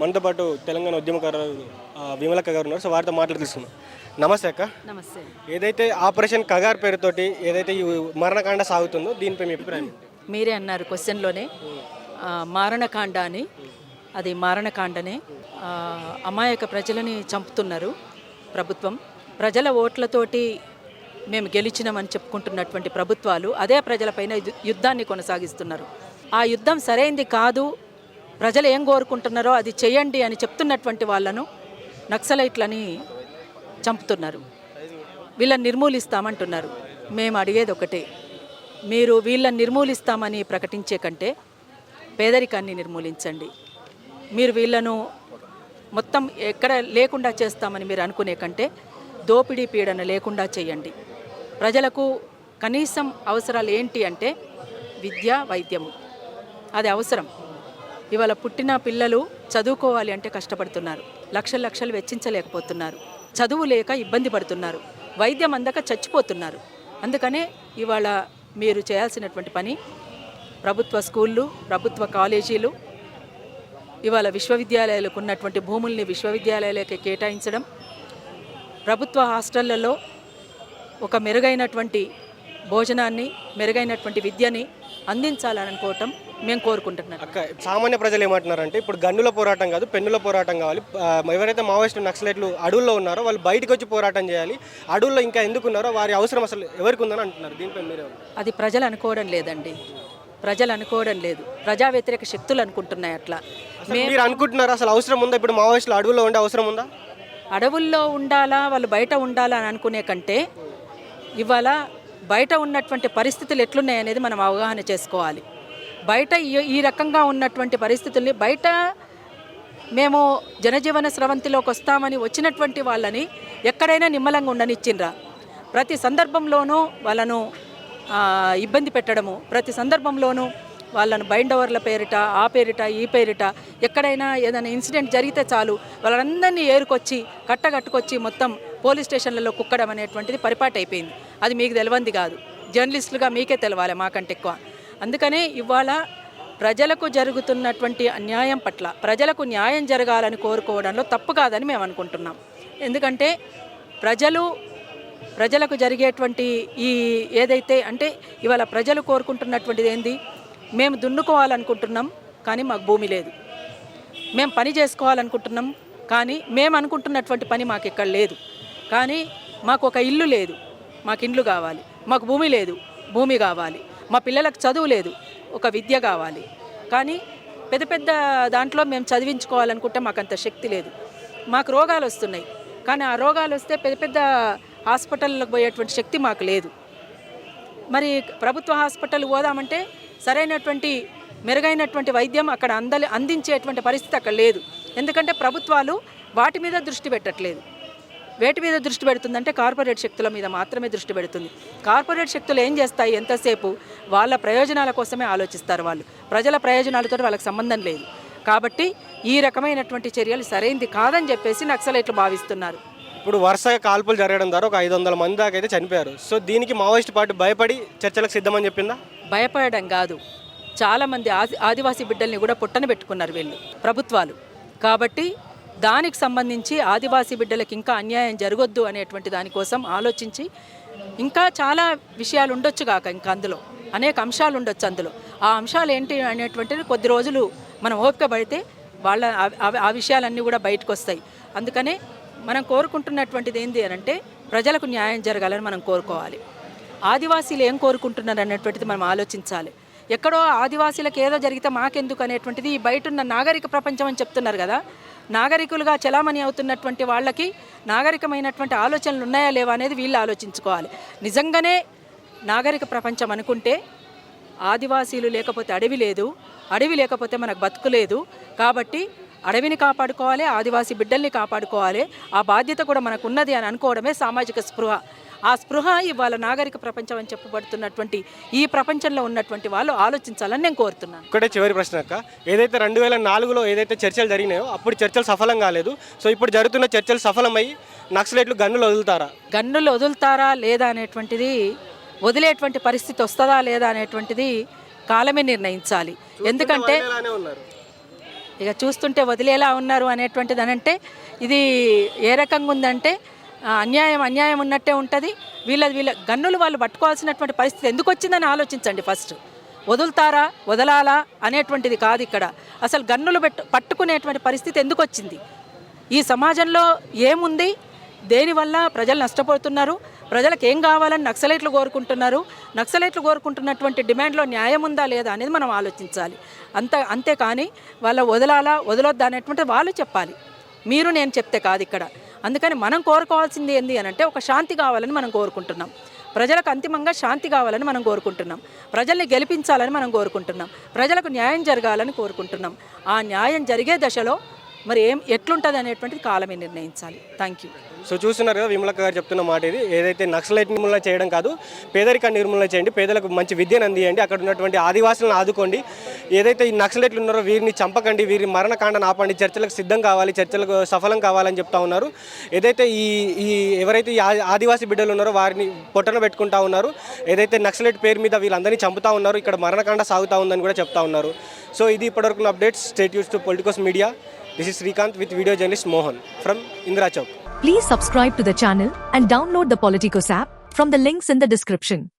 మనతో పాటు తెలంగాణ ఉద్యమకారు ఆ, విమలక్క గారు ఉన్నారు. సో వారితో మాట్లాడి తీసుకున్నాం నమస్తే అక్క. నమస్తే. ఏదైతే ఆపరేషన్ కగార్ పేరుతోటి ఏదైతే ఈ మరణకాండ సాగుతుందో దీనిపై మీ అభిప్రాయం? మీరే అన్నారు క్వశ్చన్లోనే. మారణకాండ అని అది మారణకాండనే. అమాయక ప్రజలని చంపుతున్నారు ప్రభుత్వం. ప్రజల ఓట్లతోటి మేము గెలిచినామని చెప్పుకుంటున్నటువంటి ప్రభుత్వాలు అదే ప్రజలపైన యుద్ధాన్ని కొనసాగిస్తున్నారు. ఆ యుద్ధం సరైంది కాదు ప్రజలు ఏం కోరుకుంటున్నారో అది చేయండి అని చెప్తున్నటువంటి వాళ్ళను నక్సలైట్లని చంపుతున్నారు. వీళ్ళని నిర్మూలిస్తామంటున్నారు. మేము అడిగేది ఒకటే. మీరు వీళ్ళని నిర్మూలిస్తామని ప్రకటించే కంటే పేదరికాన్ని నిర్మూలించండి. మీరు వీళ్ళను మొత్తం ఎక్కడ లేకుండా చేస్తామని మీరు అనుకునే కంటే దోపిడీ పీడన లేకుండా చేయండి. ప్రజలకు కనీసం అవసరాలు ఏంటి అంటే విద్య వైద్యము. అది అవసరం. ఇవాళ పుట్టిన పిల్లలు చదువుకోవాలి అంటే కష్టపడుతున్నారు. లక్షలు లక్షలు వెచ్చించలేకపోతున్నారు. చదువు లేక ఇబ్బంది పడుతున్నారు. వైద్యం అందక చచ్చిపోతున్నారు. అందుకనే ఇవాళ మీరు చేయాల్సినటువంటి పని ప్రభుత్వ స్కూళ్ళు ప్రభుత్వ కాలేజీలు ఇవాళ విశ్వవిద్యాలయాలకు ఉన్నటువంటి భూముల్ని విశ్వవిద్యాలయాలకి కేటాయించడం ప్రభుత్వ హాస్టళ్ళలో ఒక మెరుగైనటువంటి భోజనాన్ని మెరుగైనటువంటి విద్యని అందించాలని అనుకోవటం మేము కోరుకుంటున్నాం. అక్క సామాన్య ప్రజలు ఏమంటున్నారంటే ఇప్పుడు గన్నుల పోరాటం కాదు పెన్నుల పోరాటం కావాలి. ఎవరైతే మావోయిస్టు నక్సలైట్లు అడవుల్లో ఉన్నారో వాళ్ళు బయటకు వచ్చి పోరాటం చేయాలి. అడవుల్లో ఇంకా ఎందుకు ఉన్నారో వారి అవసరం అసలు ఎవరికి ఉందని అంటున్నారు? దీనిపై మీరే అది ప్రజలు అనుకోవడం లేదండి. ప్రజలు అనుకోవడం లేదు. ప్రజా వ్యతిరేక శక్తులు అనుకుంటున్నాయి అట్లా. మీరు అనుకుంటున్నారా? అసలు అవసరం ఉందా? ఇప్పుడు మావోయిస్టులు అడవుల్లో ఉండే అవసరం ఉందా? అడవుల్లో ఉండాలా? వాళ్ళు బయట ఉండాలా అని అనుకునే కంటే ఇవాళ బయట ఉన్నటువంటి పరిస్థితులు ఎట్లున్నాయి అనేది మనం అవగాహన చేసుకోవాలి. బయట ఈ- ఈ రకంగా ఉన్నటువంటి పరిస్థితుల్ని బయట మేము జనజీవన స్రవంతిలోకి వస్తామని వచ్చినటువంటి వాళ్ళని ఎక్కడైనా నిమ్మలంగా ఉండనిచ్చిండ్రా. ప్రతి సందర్భంలోనూ వాళ్ళను ఇబ్బంది పెట్టడము ప్రతి సందర్భంలోనూ వాళ్ళను బైండవర్ల పేరిట ఆ పేరిట ఈ పేరిట ఎక్కడైనా ఏదైనా ఇన్సిడెంట్ జరిగితే చాలు. వాళ్ళందరినీ ఏరుకొచ్చి కట్టగట్టుకొచ్చి మొత్తం పోలీస్ స్టేషన్లలో కుక్కడం అనేటువంటిది పరిపాటైపోయింది అయిపోయింది. అది మీకు తెలియంది కాదు. జర్నలిస్టులుగా మీకే తెలవాలి మాకంటే ఎక్కువ. అందుకనే ఇవాళ ప్రజలకు జరుగుతున్నటువంటి అన్యాయం పట్ల ప్రజలకు న్యాయం జరగాలని కోరుకోవడంలో తప్పు కాదని మేము అనుకుంటున్నాం. ఎందుకంటే ప్రజలు ప్రజలకు జరిగేటువంటి ఈ ఏదైతే అంటే ఇవాళ ప్రజలు కోరుకుంటున్నటువంటిది ఏంది? మేము దున్నుకోవాలనుకుంటున్నాం కానీ మాకు భూమి లేదు. మేము పని చేసుకోవాలనుకుంటున్నాం కానీ మేము అనుకుంటున్నటువంటి పని మాకు ఇక్కడ లేదు. కానీ మాకు ఒక ఇల్లు లేదు మాకు ఇండ్లు కావాలి మాకు భూమి లేదు భూమి కావాలి మా పిల్లలకు చదువు లేదు ఒక విద్య కావాలి. కానీ పెద్ద పెద్ద దాంట్లో మేము చదివించుకోవాలనుకుంటే మాకు అంత శక్తి లేదు. మాకు రోగాలు వస్తున్నాయి కానీ ఆ రోగాలు వస్తే పెద్ద పెద్ద హాస్పిటల్లకు పోయేటువంటి శక్తి మాకు లేదు. మరి ప్రభుత్వ హాస్పిటల్ పోదామంటే సరైనటువంటి మెరుగైనటువంటి వైద్యం అక్కడ అందలి అందించేటువంటి పరిస్థితి అక్కడ లేదు. ఎందుకంటే ప్రభుత్వాలు వాటి మీద దృష్టి పెట్టట్లేదు. వేటి మీద దృష్టి పెడుతుందంటే కార్పొరేట్ శక్తుల మీద మాత్రమే దృష్టి పెడుతుంది. కార్పొరేట్ శక్తులు ఏం చేస్తాయి? ఎంతసేపు వాళ్ళ ప్రయోజనాల కోసమే ఆలోచిస్తారు వాళ్ళు. ప్రజల ప్రయోజనాలతో వాళ్ళకి సంబంధం లేదు. కాబట్టి ఈ రకమైనటువంటి చర్యలు సరైంది కాదని చెప్పేసి నక్సలైట్లు భావిస్తున్నారు. ఇప్పుడు వరుసగా కాల్పులు జరగడం ద్వారా ఒక ఐదు వందల మంది దాకా అయితే చనిపోయారు. సో దీనికి మావోయిస్ట్ పార్టీ భయపడి చర్చలకు సిద్ధమని చెప్పిందా? భయపడడం కాదు. చాలామంది ఆది ఆదివాసీ బిడ్డల్ని కూడా పుట్టన పెట్టుకున్నారు వీళ్ళు ప్రభుత్వాలు. కాబట్టి దానికి సంబంధించి ఆదివాసీ బిడ్డలకు ఇంకా అన్యాయం జరగొద్దు అనేటువంటి దానికోసం ఆలోచించి ఇంకా చాలా విషయాలు ఉండొచ్చు కాక ఇంకా అందులో. అనేక అంశాలు ఉండొచ్చు అందులో. ఆ అంశాలు ఏంటి అనేటువంటివి కొద్ది రోజులు మనం ఓపిక పడితే వాళ్ళ ఆ- ఆ విషయాలన్నీ కూడా బయటకు వస్తాయి. అందుకనే మనం కోరుకుంటున్నటువంటిది ఏంటి అని అంటే ప్రజలకు న్యాయం జరగాలని మనం కోరుకోవాలి. ఆదివాసీలు ఏం కోరుకుంటున్నారు అనేటువంటిది మనం ఆలోచించాలి. ఎక్కడో ఆదివాసీలకు ఏదో జరిగితే మాకెందుకు అనేటువంటిది ఈ బయట ఉన్న నాగరిక ప్రపంచం అని చెప్తున్నారు కదా. నాగరికులుగా చలామణి అవుతున్నటువంటి వాళ్ళకి నాగరికమైనటువంటి ఆలోచనలు ఉన్నాయా లేవా అనేది వీళ్ళు ఆలోచించుకోవాలి. నిజంగానే నాగరిక ప్రపంచం అనుకుంటే ఆదివాసీలు లేకపోతే అడవి లేదు అడవి లేకపోతే మనకు బతుకు లేదు. కాబట్టి అడవిని కాపాడుకోవాలి ఆదివాసీ బిడ్డల్ని కాపాడుకోవాలి. ఆ బాధ్యత కూడా మనకు ఉన్నది అని అనుకోవడమే సామాజిక స్పృహ. ఆ స్పృహ ఇవాళ నాగరిక ప్రపంచం అని చెప్పబడుతున్నటువంటి ఈ ప్రపంచంలో ఉన్నటువంటి వాళ్ళు ఆలోచించాలని నేను కోరుతున్నాను. ఒకటే చివరి ప్రశ్న అక్క. ఏదైతే రెండు వేల నాలుగులో ఏదైతే చర్చలు జరిగినాయో అప్పుడు చర్చలు సఫలం కాలేదు. సో ఇప్పుడు జరుగుతున్న చర్చలు సఫలమై నక్సలైట్లు గన్నులు వదులుతారా? గన్నులు వదులుతారా లేదా అనేటువంటిది వదిలేటువంటి పరిస్థితి వస్తుందా లేదా అనేటువంటిది కాలమే నిర్ణయించాలి. ఎందుకంటే ఇక చూస్తుంటే వదిలేలా ఉన్నారు అనేటువంటిది అనంటే ఇది ఏ రకంగా ఉందంటే అన్యాయం అన్యాయం ఉన్నట్టే ఉంటుంది. వీళ్ళ వీళ్ళ గన్నులు వాళ్ళు పట్టుకోవాల్సినటువంటి పరిస్థితి ఎందుకు వచ్చిందని ఆలోచించండి ఫస్ట్. వదులుతారా వదలాలా అనేటువంటిది కాదు ఇక్కడ. అసలు గన్నులు పెట్టు పట్టుకునేటువంటి పరిస్థితి ఎందుకు వచ్చింది? ఈ సమాజంలో ఏముంది? దేనివల్ల ప్రజలు నష్టపోతున్నారు? ప్రజలకు ఏం కావాలని నక్సలైట్లు కోరుకుంటున్నారు? నక్సలైట్లు కోరుకుంటున్నటువంటి డిమాండ్లో న్యాయం ఉందా లేదా అనేది మనం ఆలోచించాలి. అంత అంతేకాని వాళ్ళ వదలాలా వదలొద్దా అనేటువంటి వాళ్ళు చెప్పాలి. మీరు నేను చెప్తే కాదు ఇక్కడ. అందుకని మనం కోరుకోవాల్సింది ఏంది అని అంటే ఒక శాంతి కావాలని మనం కోరుకుంటున్నాం. ప్రజలకు అంతిమంగా శాంతి కావాలని మనం కోరుకుంటున్నాం. ప్రజల్ని గెలిపించాలని మనం కోరుకుంటున్నాం. ప్రజలకు న్యాయం జరగాలని కోరుకుంటున్నాం. ఆ న్యాయం జరిగే దశలో మరి ఏం ఎట్లుంటుంది అనేటువంటిది కాలమే నిర్ణయించాలి. థ్యాంక్ యూ సో చూస్తున్నారు కదా విమలక్క గారు చెప్తున్న మాట ఇది. ఏదైతే నక్సలైట్ నిర్మూలన చేయడం కాదు పేదరికాన్ని నిర్మూలన చేయండి పేదలకు మంచి విద్యను అందియండి అక్కడ ఉన్నటువంటి ఆదివాసులను ఆదుకోండి. ఏదైతే ఈ నక్సలైట్లు ఉన్నారో వీరిని చంపకండి వీరి మరణకాండను ఆపండి చర్చలకు సిద్ధం కావాలి చర్చలకు సఫలం కావాలని చెప్తా ఉన్నారు. ఏదైతే ఈ ఈ ఎవరైతే ఈ ఆదివాసీ బిడ్డలు ఉన్నారో వారిని పొట్టన పెట్టుకుంటా ఉన్నారు. ఏదైతే నక్సలైట్ పేరు మీద వీళ్ళందరినీ చంపుతా ఉన్నారు ఇక్కడ మరణకాండ సాగుతూ ఉందని కూడా చెప్తా ఉన్నారు. సో ఇది ఇప్పటివరకు updates. State use to Politicos media This is Srikant with video journalist Mohan from Indra Chowk. Please subscribe to the channel and download the Politicos app from the links in the description.